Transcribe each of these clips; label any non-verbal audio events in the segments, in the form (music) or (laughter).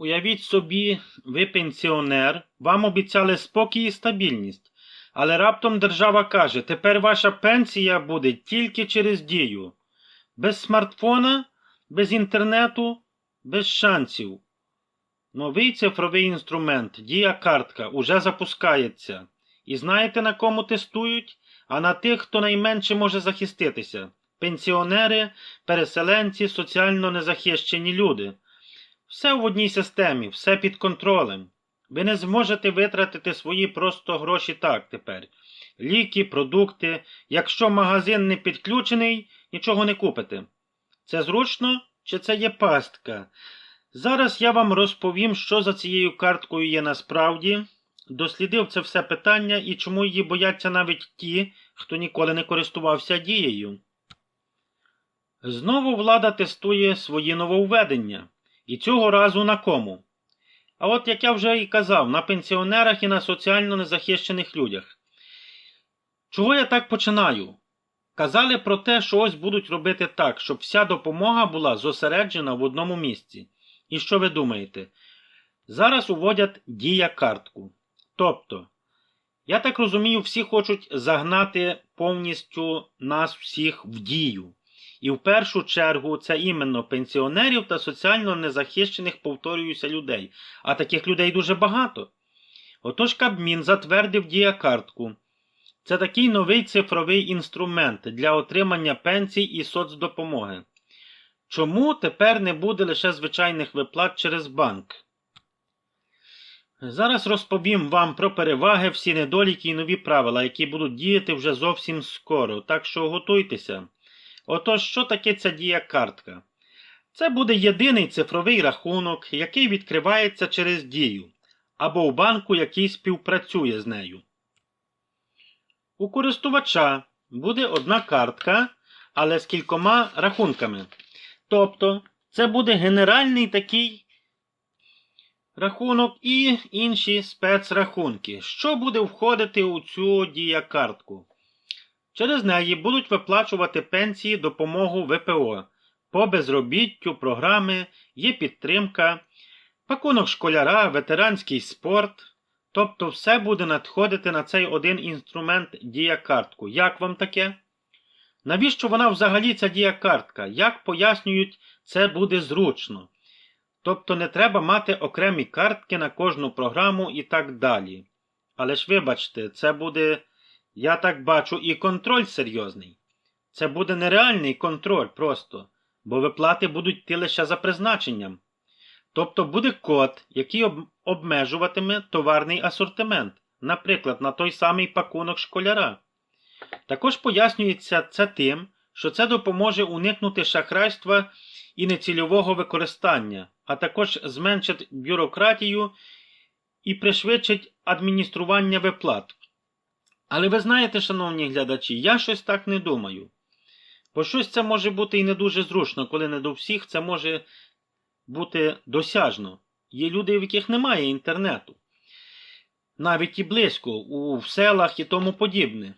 Уявіть собі, ви пенсіонер, вам обіцяли спокій і стабільність. Але раптом держава каже, тепер ваша пенсія буде тільки через дію. Без смартфона, без інтернету, без шансів. Новий цифровий інструмент, дія картка, уже запускається. І знаєте на кому тестують? А на тих, хто найменше може захиститися. Пенсіонери, переселенці, соціально незахищені люди. Все в одній системі, все під контролем. Ви не зможете витратити свої просто гроші так тепер. Ліки, продукти. Якщо магазин не підключений, нічого не купите. Це зручно чи це є пастка? Зараз я вам розповім, що за цією карткою є насправді. Дослідив це все питання і чому її бояться навіть ті, хто ніколи не користувався дією. Знову влада тестує свої нововведення. І цього разу на кому? А от як я вже і казав, на пенсіонерах і на соціально незахищених людях. Чого я так починаю? Казали про те, що ось будуть робити так, щоб вся допомога була зосереджена в одному місці. І що ви думаєте? Зараз уводять дія картку. Тобто, я так розумію, всі хочуть загнати повністю нас всіх в дію. І в першу чергу це іменно пенсіонерів та соціально незахищених, повторююся, людей. А таких людей дуже багато. Отож Кабмін затвердив діякартку. Це такий новий цифровий інструмент для отримання пенсій і соцдопомоги. Чому тепер не буде лише звичайних виплат через банк? Зараз розповім вам про переваги, всі недоліки і нові правила, які будуть діяти вже зовсім скоро, так що готуйтеся. Отож, що таке ця дія картка? Це буде єдиний цифровий рахунок, який відкривається через дію, або у банку, який співпрацює з нею. У користувача буде одна картка, але з кількома рахунками. Тобто, це буде генеральний такий рахунок і інші спецрахунки. Що буде входити у цю діякартку? Через неї будуть виплачувати пенсії допомогу ВПО. По безробіттю програми є підтримка, пакунок школяра, ветеранський спорт. Тобто все буде надходити на цей один інструмент діякартку. Як вам таке? Навіщо вона взагалі ця діякартка? Як пояснюють, це буде зручно. Тобто не треба мати окремі картки на кожну програму і так далі. Але ж вибачте, це буде, я так бачу, і контроль серйозний. Це буде нереальний контроль просто, бо виплати будуть йти лише за призначенням. Тобто буде код, який обмежуватиме товарний асортимент, наприклад, на той самий пакунок школяра. Також пояснюється це тим, що це допоможе уникнути шахрайства і нецільового використання, а також зменшить бюрократію і пришвидшить адміністрування виплат. Але ви знаєте, шановні глядачі, я щось так не думаю. Бо щось це може бути і не дуже зручно, коли не до всіх це може бути досяжно. Є люди, в яких немає інтернету. Навіть і близько, у в селах і тому подібне.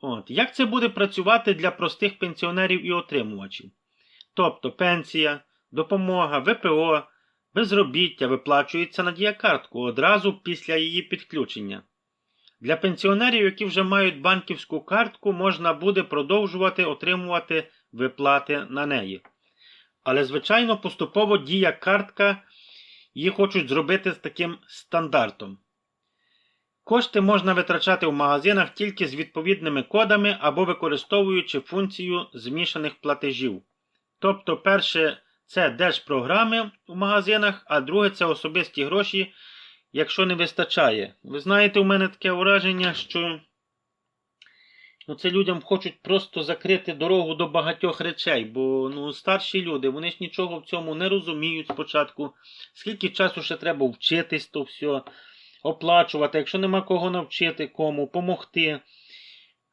От. Як це буде працювати для простих пенсіонерів і отримувачів? Тобто пенсія, допомога, ВПО, безробіття виплачується на діякартку одразу після її підключення. Для пенсіонерів, які вже мають банківську картку, можна буде продовжувати отримувати виплати на неї. Але, звичайно, поступово дія картка її хочуть зробити з таким стандартом. Кошти можна витрачати в магазинах тільки з відповідними кодами або використовуючи функцію змішаних платежів. Тобто, перше це держпрограми в магазинах, а друге це особисті гроші, якщо не вистачає. Ви знаєте, у мене таке враження, що ну, це людям хочуть просто закрити дорогу до багатьох речей, бо ну, старші люди, вони ж нічого в цьому не розуміють спочатку. Скільки часу ще треба вчитись то все, оплачувати, якщо нема кого навчити, кому, помогти.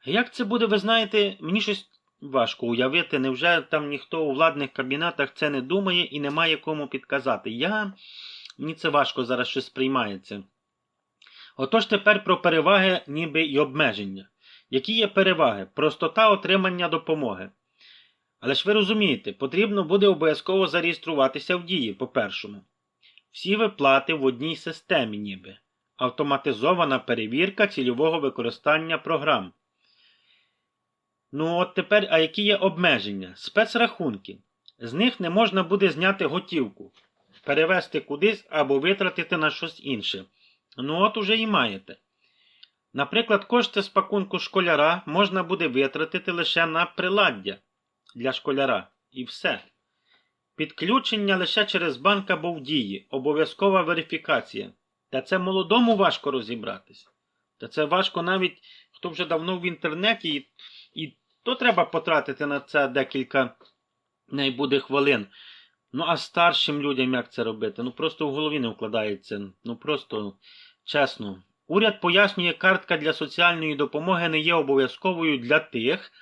Як це буде, ви знаєте, мені щось важко уявити, невже там ніхто у владних кабінетах це не думає і немає кому підказати. Я... Мені це важко зараз щось сприймається. Отож тепер про переваги, ніби й обмеження. Які є переваги? Простота отримання допомоги. Але ж ви розумієте, потрібно буде обов'язково зареєструватися в дії, по-першому. Всі виплати в одній системі ніби. Автоматизована перевірка цільового використання програм. Ну от тепер, а які є обмеження? Спецрахунки. З них не можна буде зняти готівку, перевести кудись або витратити на щось інше. Ну от уже і маєте. Наприклад, кошти з пакунку школяра можна буде витратити лише на приладдя для школяра. І все. Підключення лише через банк або в дії, обов'язкова верифікація. Та це молодому важко розібратись. Та це важко навіть хто вже давно в інтернеті, і, і то треба потратити на це декілька не буде хвилин. Ну, а старшим людям як це робити? Ну просто в голові не вкладається. Ну просто чесно. Уряд пояснює, картка для соціальної допомоги не є обов'язковою для тих,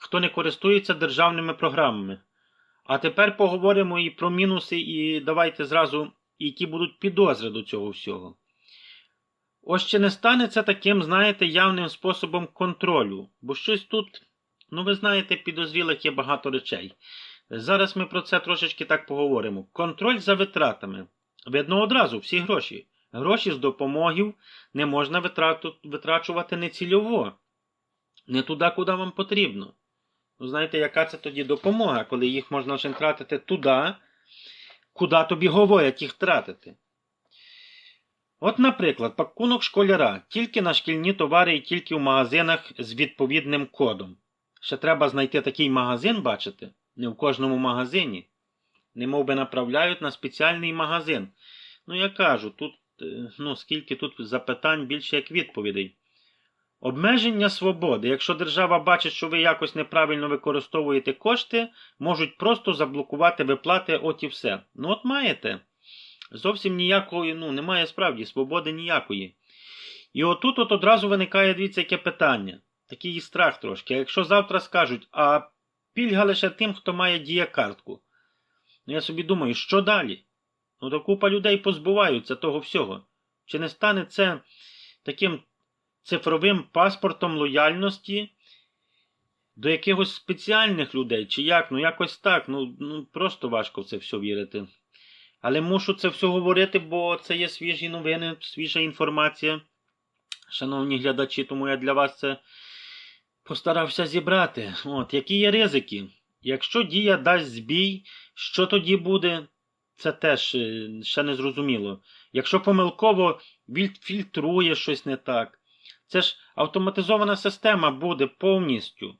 хто не користується державними програмами. А тепер поговоримо і про мінуси, і давайте зразу, які будуть підозри до цього всього. Ось чи не станеться таким, знаєте, явним способом контролю, бо щось тут, ну ви знаєте, підозрілих є багато речей. Зараз ми про це трошечки так поговоримо. Контроль за витратами. Видно одразу всі гроші. Гроші з допомогів не можна витрату, витрачувати нецільово, не туди, куди вам потрібно. Ну, знаєте, яка це тоді допомога, коли їх можна вже тратити туди, куди тобі говорять їх тратити. От, наприклад, пакунок школяра тільки на шкільні товари і тільки в магазинах з відповідним кодом. Ще треба знайти такий магазин, бачите? Не в кожному магазині. Немов би направляють на спеціальний магазин. Ну, я кажу, тут, е, ну, скільки тут запитань більше як відповідей. Обмеження свободи. Якщо держава бачить, що ви якось неправильно використовуєте кошти, можуть просто заблокувати виплати, от і все. Ну, от маєте. Зовсім ніякої, ну, немає справді, свободи ніякої. І отут от одразу виникає, дивіться, яке питання. Такий страх трошки. Якщо завтра скажуть, а пільга лише тим, хто має діякартку. Ну, я собі думаю, що далі? Ну, то купа людей позбуваються того всього. Чи не стане це таким цифровим паспортом лояльності до якихось спеціальних людей? Чи як? Ну, якось так. Ну, ну просто важко в це все вірити. Але мушу це все говорити, бо це є свіжі новини, свіжа інформація. Шановні глядачі, тому я для вас це постарався зібрати. От, Які є ризики? Якщо дія дасть збій, що тоді буде? Це теж е, ще не зрозуміло. Якщо помилково фільтрує щось не так, це ж автоматизована система буде повністю.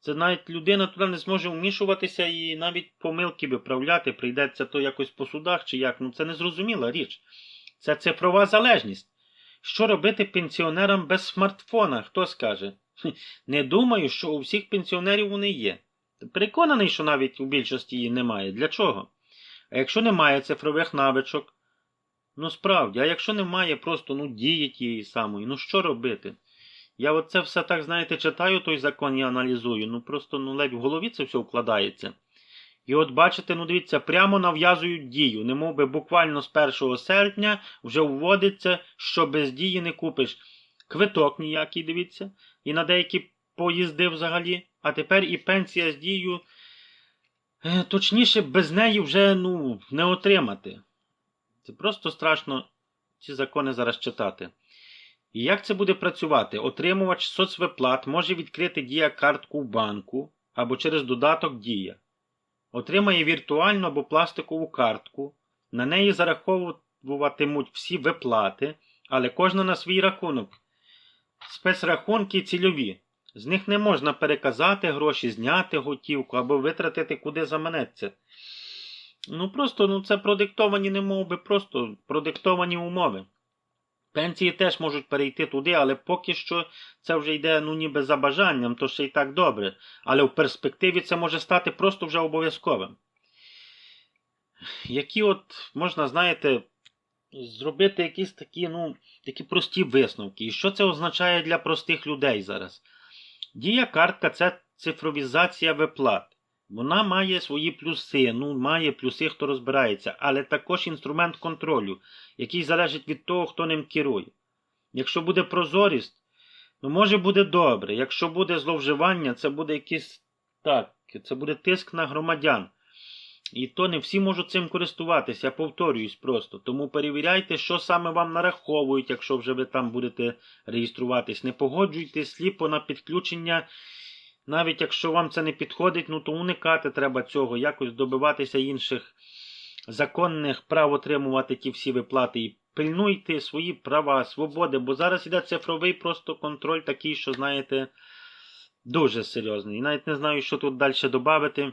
Це навіть людина туди не зможе вмішуватися і навіть помилки виправляти, прийдеться то якось по судах чи як. Ну це не зрозуміла річ. Це цифрова залежність. Що робити пенсіонерам без смартфона? Хто скаже? (laughs) Не думаю, що у всіх пенсіонерів вони є. Переконаний, що навіть у більшості її немає. Для чого? А якщо немає цифрових навичок, ну справді, а якщо немає просто ну, дії тієї самої, ну що робити? Я оце все так, знаєте, читаю той закон і аналізую. Ну просто ну, ледь в голові це все вкладається. І от бачите, ну дивіться, прямо нав'язують дію. Не би буквально з 1 серпня вже вводиться, що без дії не купиш. Квиток ніякий, дивіться, і на деякі поїзди взагалі. А тепер і пенсія з дією, е, точніше, без неї вже ну, не отримати. Це просто страшно ці закони зараз читати. І як це буде працювати? Отримувач соцвиплат може відкрити дія картку в банку або через додаток Дія. Отримає віртуальну або пластикову картку. На неї зараховуватимуть всі виплати, але кожна на свій рахунок. Спецрахунки цільові. З них не можна переказати гроші, зняти готівку або витратити куди заманеться. Ну просто ну, це продиктовані не мови, просто продиктовані умови. Пенсії теж можуть перейти туди, але поки що це вже йде ну ніби за бажанням, то ще й так добре. Але в перспективі це може стати просто вже обов'язковим. Які от можна, знаєте, зробити якісь такі, ну, такі прості висновки. І що це означає для простих людей зараз? Дія картка це цифровізація виплат. Вона має свої плюси, ну, має плюси, хто розбирається, але також інструмент контролю, який залежить від того, хто ним керує. Якщо буде прозорість, ну може буде добре. Якщо буде зловживання, це буде якийсь так, це буде тиск на громадян. І то не всі можуть цим користуватися, я повторююсь просто. Тому перевіряйте, що саме вам нараховують, якщо вже ви там будете реєструватись. Не погоджуйтесь сліпо на підключення. Навіть якщо вам це не підходить, ну то уникати треба цього, якось добиватися інших законних прав отримувати ті всі виплати і пильнуйте свої права, свободи, бо зараз іде цифровий просто контроль такий, що, знаєте, дуже серйозний. І навіть не знаю, що тут далі додати.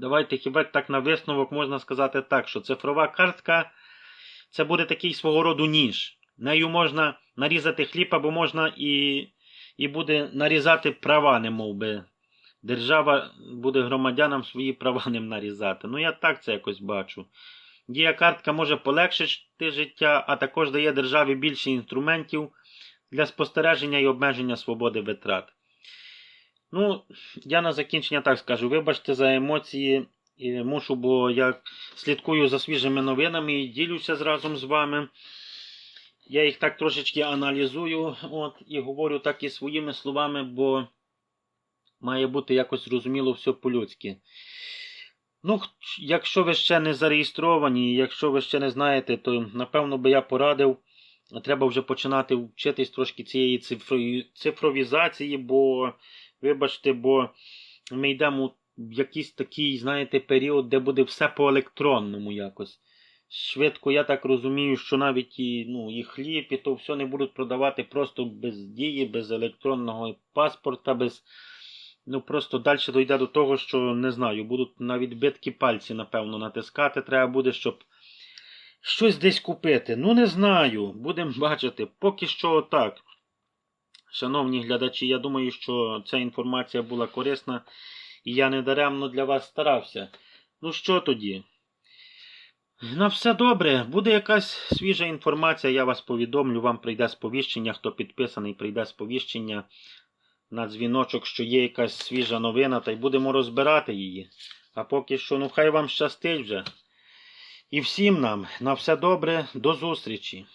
Давайте хіба так на висновок можна сказати так, що цифрова картка це буде такий свого роду ніж. Нею можна нарізати хліб, або можна і, і буде нарізати права, не мов би. Держава буде громадянам свої права ним нарізати. Ну я так це якось бачу. Дія картка може полегшити життя, а також дає державі більше інструментів для спостереження і обмеження свободи витрат. Ну, я на закінчення так скажу. Вибачте за емоції. І мушу, бо я слідкую за свіжими новинами і ділюся разом з вами. Я їх так трошечки аналізую от, і говорю так і своїми словами, бо має бути якось зрозуміло все по-людськи. Ну, якщо ви ще не зареєстровані, якщо ви ще не знаєте, то напевно би я порадив. Треба вже починати вчитись трошки цієї цифровізації, бо, вибачте, бо ми йдемо в якийсь такий, знаєте, період, де буде все по електронному якось. Швидко, я так розумію, що навіть і, ну, і хліб, і то все не будуть продавати просто без дії, без електронного паспорта, без. Ну просто далі дійде до того, що не знаю, будуть на відбитки пальці, напевно, натискати треба буде, щоб щось десь купити. Ну, не знаю, будемо бачити. Поки що так. Шановні глядачі, я думаю, що ця інформація була корисна і я не даремно для вас старався. Ну що тоді? На все добре. Буде якась свіжа інформація, я вас повідомлю, вам прийде сповіщення. Хто підписаний, прийде сповіщення на дзвіночок, що є якась свіжа новина, та й будемо розбирати її. А поки що, ну хай вам щастить вже. І всім нам на все добре, до зустрічі.